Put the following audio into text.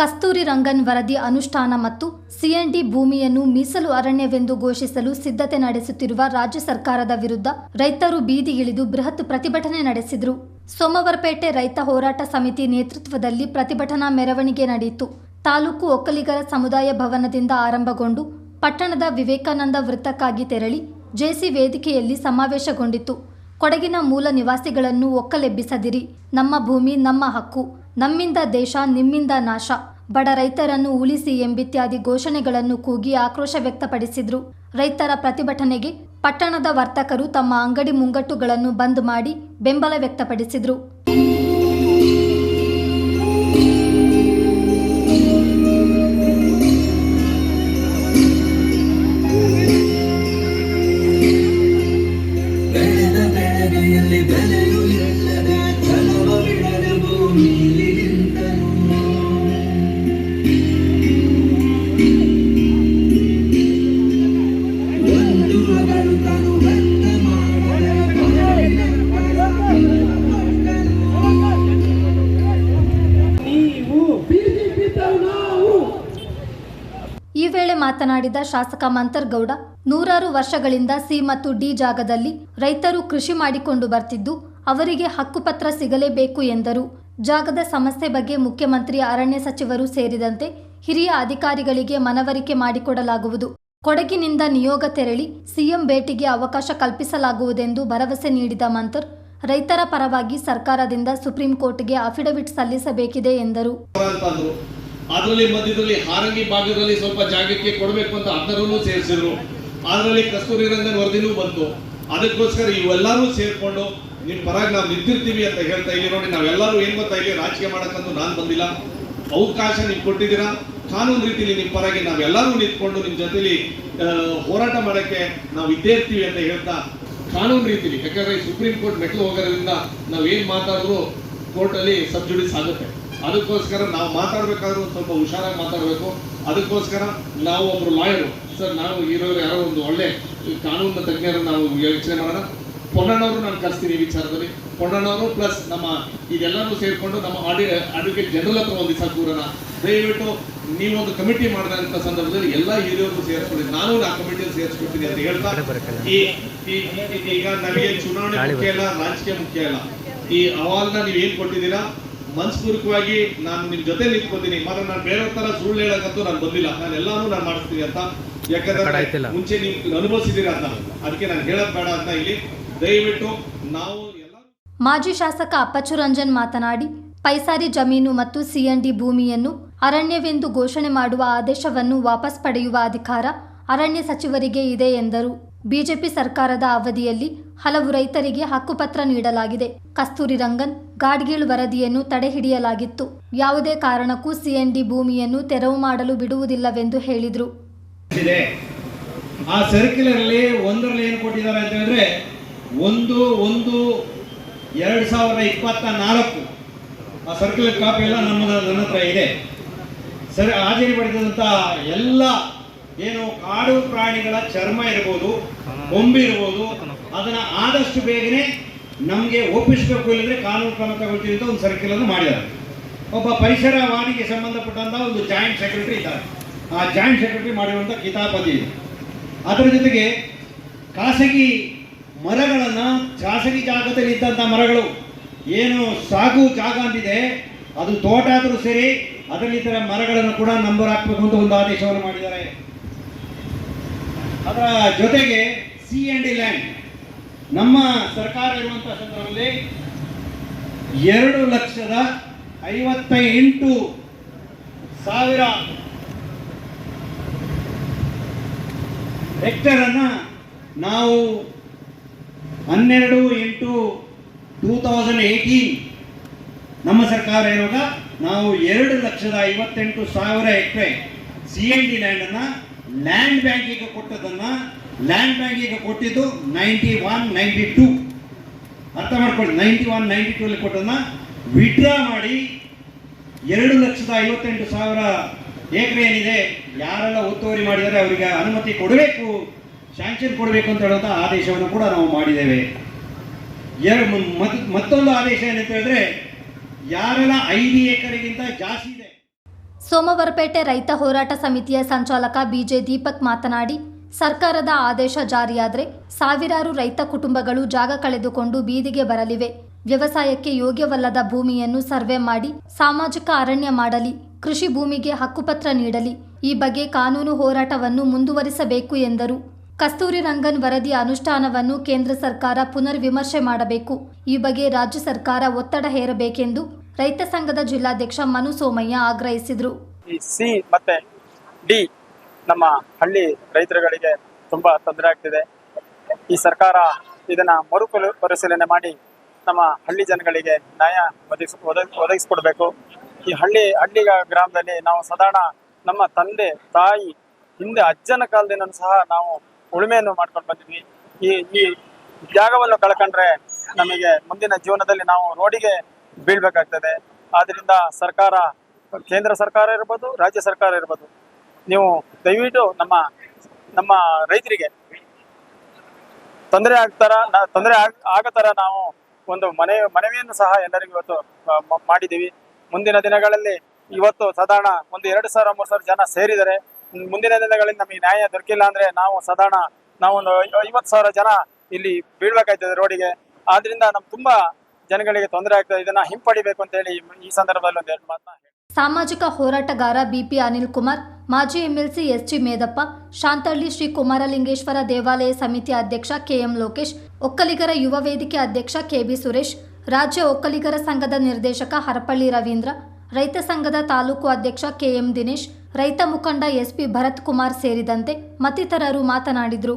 ಕಸ್ತೂರಿ ರಂಗನ್ ವರದಿ ಅನುಷ್ಠಾನ ಮತ್ತು ಸಿಎನ್ಡಿ ಭೂಮಿಯನ್ನು ಮೀಸಲು ಅರಣ್ಯವೆಂದು ಘೋಷಿಸಲು ಸಿದ್ಧತೆ ನಡೆಸುತ್ತಿರುವ ರಾಜ್ಯ ಸರ್ಕಾರದ ವಿರುದ್ಧ ರೈತರು ಬೀದಿಗಿಳಿದು ಬೃಹತ್ ಪ್ರತಿಭಟನೆ ನಡೆಸಿದರು. ಸೋಮವಾರಪೇಟೆ ರೈತ ಹೋರಾಟ ಸಮಿತಿ ನೇತೃತ್ವದಲ್ಲಿ ಪ್ರತಿಭಟನಾ ಮೆರವಣಿಗೆ ನಡೆಯಿತು. ತಾಲೂಕು ಒಕ್ಕಲಿಗರ ಸಮುದಾಯ ಭವನದಿಂದ ಆರಂಭಗೊಂಡು ಪಟ್ಟಣದ ವಿವೇಕಾನಂದ ವೃತ್ತಕ್ಕಾಗಿ ತೆರಳಿ ಜೆಸಿ ವೇದಿಕೆಯಲ್ಲಿ ಸಮಾವೇಶಗೊಂಡಿತು. ಕೊಡಗಿನ ಮೂಲ ನಿವಾಸಿಗಳನ್ನು ಒಕ್ಕಲೆಬ್ಬಿಸದಿರಿ. ನಮ್ಮ ಭೂಮಿ, ನಮ್ಮ ಹಕ್ಕು. ನಮ್ಮಿಂದ ದೇಶ, ನಿಮ್ಮಿಂದ ನಾಶ. ಬಡ ರೈತರನ್ನು ಉಳಿಸಿ ಎಂಬಿತ್ಯಾದಿ ಘೋಷಣೆಗಳನ್ನು ಕೂಗಿ ಆಕ್ರೋಶ ವ್ಯಕ್ತಪಡಿಸಿದ್ರು. ರೈತರ ಪ್ರತಿಭಟನೆಗೆ ಪಟ್ಟಣದ ವರ್ತಕರು ತಮ್ಮ ಅಂಗಡಿ ಮುಂಗಟ್ಟುಗಳನ್ನು ಬಂದ್ ಮಾಡಿ ಬೆಂಬಲ ವ್ಯಕ್ತಪಡಿಸಿದ್ರು. ಮಾತನಾಡಿದ ಶಾಸಕ ಮಂತರ್ಗೌಡ, ನೂರಾರು ವರ್ಷಗಳಿಂದ ಸಿ ಮತ್ತು ಡಿ ಜಾಗದಲ್ಲಿ ರೈತರು ಕೃಷಿ ಮಾಡಿಕೊಂಡು ಬರ್ತಿದ್ದು, ಅವರಿಗೆ ಹಕ್ಕುಪತ್ರ ಸಿಗಲೇಬೇಕು ಎಂದರು. ಜಾಗದ ಸಮಸ್ಯೆ ಬಗ್ಗೆ ಮುಖ್ಯಮಂತ್ರಿ, ಅರಣ್ಯ ಸಚಿವರು ಸೇರಿದಂತೆ ಹಿರಿಯ ಅಧಿಕಾರಿಗಳಿಗೆ ಮನವರಿಕೆ ಮಾಡಿಕೊಡಲಾಗುವುದು. ಕೊಡಗಿನಿಂದ ನಿಯೋಗ ತೆರಳಿ ಸಿಎಂ ಭೇಟಿಗೆ ಅವಕಾಶ ಕಲ್ಪಿಸಲಾಗುವುದೆಂದು ಭರವಸೆ ನೀಡಿದ ಮಂತರ್, ರೈತರ ಪರವಾಗಿ ಸರ್ಕಾರದಿಂದ ಸುಪ್ರೀಂ ಕೋರ್ಟ್ಗೆ ಅಫಿಡವಿಟ್ ಸಲ್ಲಿಸಬೇಕಿದೆ ಎಂದರು. ಅದರಲ್ಲಿ ಮಧ್ಯದಲ್ಲಿ ಹಾರಂಗಿ ಭಾಗದಲ್ಲಿ ಸ್ವಲ್ಪ ಜಾಗಕ್ಕೆ ಕೊಡಬೇಕು ಅಂತ ಅದರಲ್ಲೂ ಸೇರಿಸಿದ್ರು. ಅದರಲ್ಲಿ ಕಸ್ತೂರಿ ರಂಗನ್ ವರದಿನೂ ಬಂತು. ಅದಕ್ಕೋಸ್ಕರ ಇವೆಲ್ಲರೂ ಸೇರ್ಕೊಂಡು ನಿಮ್ ಪರಾಗಿ ನಾವು ನಿಂತಿರ್ತೀವಿ ಅಂತ ಹೇಳ್ತಾ ಇಲ್ಲಿ ನೋಡಿ, ನಾವೆಲ್ಲರೂ ಏನು ಗೊತ್ತಾ ಇಲ್ಲಿ ರಾಜಕೀಯ ಮಾಡೋಕ್ಕಂತೂ ನಾನು ಬಂದಿಲ್ಲ. ಅವಕಾಶ ನೀವು ಕೊಟ್ಟಿದ್ದೀರಾ? ಕಾನೂನು ರೀತಿಯಲ್ಲಿ ನಿಮ್ಮ ಪರವಾಗಿ ನಾವೆಲ್ಲರೂ ನಿಂತ್ಕೊಂಡು ನಿಮ್ಮ ಜೊತೆಲಿ ಹೋರಾಟ ಮಾಡೋಕ್ಕೆ ನಾವು ಇದ್ದೇ ಇರ್ತೀವಿ ಅಂತ ಹೇಳ್ತಾ ಕಾನೂನು ರೀತಿಲಿ. ಯಾಕಂದ್ರೆ ಸುಪ್ರೀಂ ಕೋರ್ಟ್ ಮೆಟ್ಲು ಹೋಗೋದ್ರಿಂದ ನಾವು ಏನು ಮಾತಾಡಿದ್ರು ಕೋರ್ಟಲ್ಲಿ ಸಬ್ಜುಡಿಸ್ ಆಗುತ್ತೆ. ಅದಕ್ಕೋಸ್ಕರ ನಾವು ಮಾತಾಡ್ಬೇಕಾದ್ರೂ ಸ್ವಲ್ಪ ಹುಷಾರಾಗಿ ಮಾತಾಡಬೇಕು. ಅದಕ್ಕೋಸ್ಕರ ನಾವು ಒಬ್ರು ಲಾಯರು. ಸರ್ ನಾವು ಇರೋರು ಯಾರೋ ಒಂದು ಒಳ್ಳೆ ಕಾನೂನು ತಜ್ಞರು ನಾವು ಯೋಚನೆ ಮಾಡೋಣ. ಪೊನ್ನಣ್ಣವರು ನಾನು ಕಳಿಸ್ತೀನಿ ಈ ವಿಚಾರದಲ್ಲಿ. ಪೊನ್ನಣ್ಣವರು ಪ್ಲಸ್ ನಮ್ಮ ಇದೆಲ್ಲರೂ ಸೇರ್ಕೊಂಡು ನಮ್ಮ ಆಡಿ ಅಡ್ವೊಕೇಟ್ ಜನರಲ್ ಹತ್ರ ಒಂದು ದಿವಸ ಕೂರೋಣ. ದಯವಿಟ್ಟು ನೀವೊಂದು ಕಮಿಟಿ ಮಾಡಿದಂಥ ಸಂದರ್ಭದಲ್ಲಿ ಎಲ್ಲ ಹಿರಿಯರನ್ನು ಸೇರಿಸ್ಕೊಳ್ಳಿ ನಾನು ಆ ಕಮಿಟಿಯಲ್ಲಿ ಸೇರಿಸ್ಕೊಳ್ತೀನಿ ಅಂತ ಹೇಳ್ತಾ ಈ ಈಗ ನಮಗೆ ಚುನಾವಣೆ ಮುಖ್ಯ ಇಲ್ಲ ರಾಜಕೀಯ ಮುಖ್ಯ ಇಲ್ಲ ಈ ಅಹವಾಲ್ನ ನೀವು ಏನ್ ಕೊಟ್ಟಿದ್ದೀರಾ? ಮನಸ್ಪೂರ್ವಕವಾಗಿ ನಾನು ನಿಮ್ ಜೊತೆ ನಿಂತ್ಕೊತೀನಿ. ಮಾತ್ರ ನಾನು ಬೇರೆ ತರ ಸುಳ್ಳು ಹೇಳಕ್ಕಂತೂ ನಾನು ಬಂದಿಲ್ಲ. ನಾನು ಎಲ್ಲಾನು ನಾನು ಮಾಡಿಸ್ತೀನಿ ಅಂತ ಯಾಕಂದ್ರೆ ಮುಂಚೆ ನೀವು ಅನುಭವಿಸಿದ್ದೀರಾ ಅಂತ ಅದಕ್ಕೆ ನಾನು ಹೇಳಕ್ ಬೇಡ ಅಂತ ಇಲ್ಲಿ ದಯವಿಟ್ಟು ನಾವು ಮಾಜಿ ಶಾಸಕ ಅಪ್ಪಚ್ಚು ರಂಜನ್ ಮಾತನಾಡಿ ಪೈಸಾರಿ ಜಮೀನು ಮತ್ತು ಸಿಎನ್ಡಿ ಭೂಮಿಯನ್ನು ಅರಣ್ಯವೆಂದು ಘೋಷಣೆ ಮಾಡುವ ಆದೇಶವನ್ನು ವಾಪಸ್ ಪಡೆಯುವ ಅಧಿಕಾರ ಅರಣ್ಯ ಸಚಿವರಿಗೆ ಇದೆ ಎಂದರು. ಬಿಜೆಪಿ ಸರ್ಕಾರದ ಅವಧಿಯಲ್ಲಿ ಹಲವು ರೈತರಿಗೆ ಹಕ್ಕುಪತ್ರ ನೀಡಲಾಗಿದೆ. ಕಸ್ತೂರಿ ರಂಗನ್ ಗಾಡ್ಗೀಳ್ ವರದಿಯನ್ನು ತಡೆಹಿಡಿಯಲಾಗಿತ್ತು. ಯಾವುದೇ ಕಾರಣಕ್ಕೂ ಸಿಎನ್ಡಿ ಭೂಮಿಯನ್ನು ತೆರವು ಮಾಡಲು ಬಿಡುವುದಿಲ್ಲವೆಂದು ಹೇಳಿದರು. ಆ ಸರ್ಕ್ಯುಲರ್ ಅಲ್ಲಿ ಒಂದರಲ್ಲಿ ಏನು ಕೊಟ್ಟಿದ್ದಾರೆ ಅಂತ ಹೇಳಿದ್ರೆ, ಒಂದು ಒಂದು, ಎರಡು ಸಾವಿರದ ಇಪ್ಪತ್ತ ನಾಲ್ಕು ಆ ಸರ್ಕ್ಯುಲರ್ ಕಾಪಿ ಎಲ್ಲ ನಮ್ಮ ನನ್ನ ಹತ್ರ ಇದೆ. ಸರಿ ಹಾಜರಿಪಡಿಸಿದಂಥ ಎಲ್ಲ ಏನು ಕಾಡು ಪ್ರಾಣಿಗಳ ಚರ್ಮ ಇರ್ಬೋದು, ಕೊಂಬಿ ಇರ್ಬೋದು, ಅದನ್ನ ಆದಷ್ಟು ಬೇಗನೆ ನಮಗೆ ಒಪ್ಪಿಸಬೇಕು ಇಲ್ಲದ್ರೆ ಕಾನೂನು ಕ್ರಮ ತಗೊಳ್ತೀವಿ ಅಂತ ಒಂದು ಸರ್ಕ್ಯುಲರ್ ಮಾಡಿದ್ದಾರೆ. ಒಬ್ಬ ಪರಿಸರವಾದಿಗೆ ಸಂಬಂಧಪಟ್ಟಂತ ಒಂದು ಜಾಯಿಂಟ್ ಸೆಕ್ರೆಟರಿ ಇದ್ದಾರೆ. ಆ ಜಾಯಿಂಟ್ ಸೆಕ್ರೆಟರಿ ಮಾಡಿರುವಂಥ ಕಿತಾಪತಿ ಇದೆ. ಅದರ ಜೊತೆಗೆ ಖಾಸಗಿ ಮರಗಳನ್ನು ಖಾಸಗಿ ಜಾಗದಲ್ಲಿ ಇದ್ದಂಥ ಮರಗಳು ಏನು ಸಾಗು ಜಾಗ ಅಂತಿದೆ ಅದು ತೋಟ ಆದರೂ ಸರಿ ಇತರ ಮರಗಳನ್ನು ಕೂಡ ನಂಬರ್ ಹಾಕಬೇಕು ಅಂತ ಒಂದು ಆದೇಶವನ್ನು ಮಾಡಿದ್ದಾರೆ. ಅದರ ಜೊತೆಗೆ ಸಿ ಆ್ಯಂಡ್ ಲ್ಯಾಂಡ್ ನಮ್ಮ ಸರ್ಕಾರ ಇರುವಂಥ ಸಂದರ್ಭದಲ್ಲಿ ಎರಡು ಲಕ್ಷದ ಐವತ್ತ ಎಂಟು ಸಾವಿರ ಹೆಕ್ಟರ್ ಅನ್ನ ನಾವು ಹನ್ನೆರಡು ಎಂಟು ಟೂ ತೌಸಂಡ್ ಏಯ್ಟೀನ್ ನಮ್ಮ ಸರ್ಕಾರ ಇರುವಾಗ ನಾವು ಎರಡು ಲಕ್ಷದ ಐವತ್ತೆಂಟು ಸಾವಿರ ಹೆಕ್ಟರ್ ಸಿ ಎನ್ ಡಿ ಲ್ಯಾಂಡನ್ನು ಲ್ಯಾಂಡ್ ಬ್ಯಾಂಕಿಗೆ ಕೊಟ್ಟದನ್ನು ಲ್ಯಾಂಡ್ ಬ್ಯಾಂಕಿಗೆ ಕೊಟ್ಟಿದ್ದು ನೈಂಟಿ ಒನ್ ನೈಂಟಿ ಟೂ ಅರ್ಥ ಮಾಡ್ಕೊಳ್ಳಿ ನೈಂಟಿ ಒನ್ ನೈಂಟಿ ಟೂ ಅಲ್ಲಿ ಕೊಟ್ಟದನ್ನ ವಿಡ್ರಾ ಮಾಡಿ ಎರಡು ಲಕ್ಷದ ಐವತ್ತೆಂಟು ಸಾವಿರ ಏಕರೆ ಏನಿದೆ, ಯಾರೆಲ್ಲ ಒತ್ತುವರಿ ಮಾಡಿದರೆ ಅವರಿಗೆ ಅನುಮತಿ ಕೊಡಬೇಕು ಶಾಂಕ್ಷನ್ ಕೊಡಬೇಕು ಅಂತ ಹೇಳುವಂಥ ಆದೇಶವನ್ನು ಕೂಡ ನಾವು ಮಾಡಿದ್ದೇವೆ. ಎರಡು ಮತ್ತೊಂದು ಆದೇಶ ಏನಂತ ಹೇಳಿದ್ರೆ, ಯಾರೆಲ್ಲ ಐದು ಎಕರೆಗಿಂತ ಜಾಸ್ತಿ ಇದೆ. ಸೋಮವಾರಪೇಟೆ ರೈತ ಹೋರಾಟ ಸಮಿತಿಯ ಸಂಚಾಲಕ ಬಿಜೆ ದೀಪಕ್ ಮಾತನಾಡಿ ಸರ್ಕಾರದ ಆದೇಶ ಜಾರಿಯಾದರೆ ಸಾವಿರಾರು ರೈತ ಕುಟುಂಬಗಳು ಜಾಗ ಕಳೆದುಕೊಂಡು ಬೀದಿಗೆ ಬರಲಿವೆ. ವ್ಯವಸಾಯಕ್ಕೆ ಯೋಗ್ಯವಲ್ಲದ ಭೂಮಿಯನ್ನು ಸರ್ವೆ ಮಾಡಿ ಸಾಮಾಜಿಕ ಅರಣ್ಯ ಮಾಡಲಿ, ಕೃಷಿ ಭೂಮಿಗೆ ಹಕ್ಕುಪತ್ರ ನೀಡಲಿ, ಈ ಬಗ್ಗೆ ಕಾನೂನು ಹೋರಾಟವನ್ನು ಮುಂದುವರಿಸಬೇಕು ಎಂದರು. ಕಸ್ತೂರಿ ರಂಗನ್ ವರದಿ ಅನುಷ್ಠಾನವನ್ನು ಕೇಂದ್ರ ಸರ್ಕಾರ ಪುನರ್ ವಿಮರ್ಶೆ ಮಾಡಬೇಕು. ಈ ಬಗ್ಗೆ ರಾಜ್ಯ ಸರ್ಕಾರ ಒತ್ತಡ ಹೇರಬೇಕೆಂದು ರೈತ ಸಂಘದ ಜಿಲ್ಲಾಧ್ಯಕ್ಷ ಮನು ಸೋಮಯ್ಯ ಆಗ್ರಹಿಸಿದರು. ನಮ್ಮ ಹಳ್ಳಿ ರೈತರುಗಳಿಗೆ ತುಂಬಾ ತೊಂದರೆ ಆಗ್ತಿದೆ. ಈ ಸರ್ಕಾರ ಇದನ್ನ ಮರು ಪರಿಶೀಲನೆ ಮಾಡಿ ನಮ್ಮ ಹಳ್ಳಿ ಜನಗಳಿಗೆ ನ್ಯಾಯ ಒದಗಿಸ್, ಒದಗಿ, ಒದಗಿಸ್ಕೊಡ್ಬೇಕು. ಈ ಹಳ್ಳಿ ಹಳ್ಳಿ ಗ್ರಾಮದಲ್ಲಿ ನಾವು ಸಾಧಾರಣ ನಮ್ಮ ತಂದೆ, ತಾಯಿ, ಹಿಂದೆ ಅಜ್ಜನ ಕಾಲದಿಂದ ಸಹ ನಾವು ಉಳುಮೆಯನ್ನು ಮಾಡ್ಕೊಂಡು ಬಂದಿದ್ವಿ. ಈ ಈ ಜಾಗವನ್ನು ಕಳ್ಕೊಂಡ್ರೆ ನಮಗೆ ಮುಂದಿನ ಜೀವನದಲ್ಲಿ ನಾವು ರೋಡಿಗೆ ಬೀಳ್ಬೇಕಾಗ್ತದೆ. ಆದ್ರಿಂದ ಸರ್ಕಾರ, ಕೇಂದ್ರ ಸರ್ಕಾರ ಇರ್ಬೋದು, ರಾಜ್ಯ ಸರ್ಕಾರ ಇರ್ಬೋದು. ನೀವು ದಯವಿಟ್ಟು ನಮ್ಮ ನಮ್ಮ ರೈತರಿಗೆ ತೊಂದರೆ ಆಗ್ತಾರ ತೊಂದರೆ ಆಗ್- ಆಗೋ ಥರ ನಾವು ಒಂದು ಮನೆ, ಮನವಿಯನ್ನು ಸಹ ಎಲ್ಲರಿಗೂ ಇವತ್ತು ಮಾಡಿದ್ದೀವಿ. ಮುಂದಿನ ದಿನಗಳಲ್ಲಿ ಇವತ್ತು ಸಾಧಾರಣ ಒಂದು ಎರಡು ಸಾವಿರ, ಮೂರು ಸಾವಿರ ಜನ ಸೇರಿದರೆ, ಮುಂದಿನ ದಿನಗಳಲ್ಲಿ ನಮಗೆ ನ್ಯಾಯ ದೊರಕಿಲ್ಲ ಅಂದ್ರೆ ನಾವು ಸಾಧಾರಣ, ನಾವು ಒಂದು ಐವತ್ತು ಸಾವಿರ ಜನ ಇಲ್ಲಿ ಬೀಳ್ಬೇಕಾಯ್ತದೆ ರೋಡಿಗೆ. ಆದ್ರಿಂದ ನಮ್ ತುಂಬಾ ಜನಗಳಿಗೆ ತೊಂದರೆ ಆಗ್ತದೆ. ಇದನ್ನ ಹಿಂಪಡಿಬೇಕು ಅಂತ ಹೇಳಿ ಈ ಸಂದರ್ಭದಲ್ಲಿ ಒಂದು ಎರಡು ಮಾತನ್ನ ಸಾಮಾಜಿಕ ಹೋರಾಟಗಾರ ಬಿಪಿ ಅನಿಲ್ ಕುಮಾರ್ ಮಾಜಿ ಎಂಎಲ್ಸಿ ಎಸ್ಜಿ ಮೇದಪ್ಪ, ಶಾಂತಳ್ಳಿ ಶ್ರೀ ಕುಮಾರಲಿಂಗೇಶ್ವರ ದೇವಾಲಯ ಸಮಿತಿ ಅಧ್ಯಕ್ಷ ಕೆಎಂ ಲೋಕೇಶ್, ಒಕ್ಕಲಿಗರ ಯುವ ವೇದಿಕೆ ಅಧ್ಯಕ್ಷ ಕೆಬಿ ಸುರೇಶ್, ರಾಜ್ಯ ಒಕ್ಕಲಿಗರ ಸಂಘದ ನಿರ್ದೇಶಕ ಹರಪಳ್ಳಿ ರವೀಂದ್ರ, ರೈತ ಸಂಘದ ತಾಲೂಕು ಅಧ್ಯಕ್ಷ ಕೆಎಂ ದಿನೇಶ್, ರೈತ ಮುಖಂಡ ಎಸ್ಪಿ ಭರತ್ ಕುಮಾರ್ ಸೇರಿದಂತೆ ಮತ್ತಿತರರು ಮಾತನಾಡಿದರು.